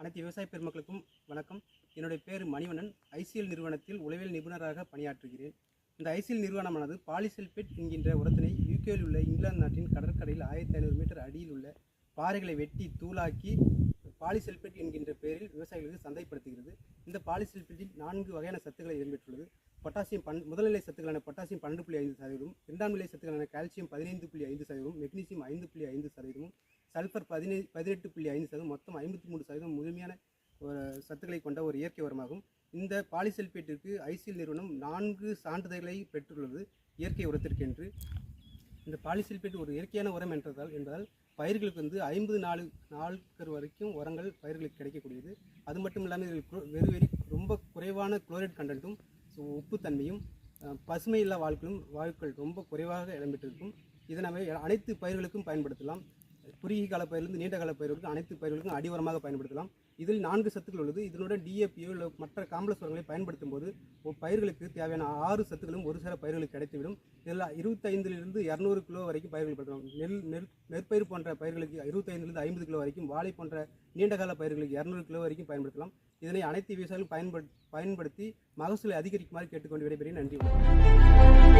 அனைத்து விவசாய பெருமக்களுக்கும் வணக்கம். என்னுடைய பேர் மணிவண்ணன். ஐசிஎல் நிறுவனத்தில் உளவியல் நிபுணராக பணியாற்றுகிறேன். இந்த ஐசிஎல் நிறுவனமானது பாலிசல்பேட் என்கின்ற உரத்தினை யூகேயில் உள்ள இங்கிலாந்து நாட்டின் கடற்கரையில் ஆயிரத்தி ஐநூறு மீட்டர் அடியில் உள்ள பாறைகளை வெட்டி தூளாக்கி பாலிசல்பேட் என்கின்ற பெயரில் விவசாயிகளுக்கு சந்தைப்படுத்துகிறது. இந்த பாலிசல்பேட்டில் நான்கு வகையான சத்துக்களை இடம்பெற்றுள்ளது. பொட்டாசியம் பன் முதல்நிலை சத்துக்களான பொட்டாசியம் பன்னெண்டு புள்ளி ஐந்து சதவீதம் இரண்டாம் நிலை சத்துக்களான கால்சியம் பதினைந்து புள்ளி ஐந்து சதவீதம் மெக்னீசியம் ஐந்து புள்ளி ஐந்து சதவீதமும் சல்ஃபர் பதினை பதினெட்டு புள்ளி ஐந்து சதவீதம் மொத்தம் ஐம்பத்தி மூணு சதவீதம் முழுமையான ஒரு சத்துக்களை கொண்ட ஒரு இயற்கை உரமாகும். இந்த பாலிசல்பேட்டிற்கு ஐசிஎல் நிறுவனம் நான்கு சான்றிதழ்களை பெற்றுள்ளது இயற்கை உரத்திற்கென்று. இந்த பாலிசல்பேட் ஒரு இயற்கையான உரம் என்றதால் என்பதால் பயிர்களுக்கு வந்து ஐம்பது நாலு நாட்கள் வரைக்கும் உரங்கள் பயிர்களுக்கு கிடைக்கக்கூடியது. அது மட்டும் இல்லாமல் இதில் குளோ- வெறு வெறி ரொம்ப குறைவான குளோரைட் கண்டென்ட்டும் ஸோ உப்புத்தன்மையும் பசுமை இல்லா வாழ்க்களும் வாழ்க்கள் ரொம்ப குறைவாக இடம்பெற்றிருக்கும். இதை நம்ம அனைத்து பயிர்களுக்கும் பயன்படுத்தலாம். குறுகிய கால பயிரிலிருந்து நீண்ட கால பயிர்களுக்கு அனைத்து பயிர்களுக்கும் அடிவரமாக பயன்படுத்தலாம். இதில் நான்கு சத்துக்கள் உள்ளது. இதனுடன் டிஏபியோ இல்லை மற்ற காம்ப்ளெக்ஸ் உரங்களை பயன்படுத்தும் போது பயிர்களுக்கு தேவையான ஆறு சத்துக்களும் ஒரு சில பயிர்களுக்கு கிடைத்துவிடும். இதில் இருபத்தைந்திலிருந்து இரநூறு கிலோ வரைக்கும் பயிர்கள் படுத்தலாம். நெல் நெல் நெற்பயிர் போன்ற பயிர்களுக்கு இருபத்தைந்திலிருந்து ஐம்பது கிலோ வரைக்கும் வாழை போன்ற நீண்டகால பயிர்களுக்கு இரநூறு கிலோ வரைக்கும் பயன்படுத்தலாம். இதனை அனைத்து விவசாயிகளும் பயன்படு பயன்படுத்தி மகசூலை அதிகரிக்குமாறு கேட்டுக்கொண்டு விடைபெறுகிறேன். நன்றி.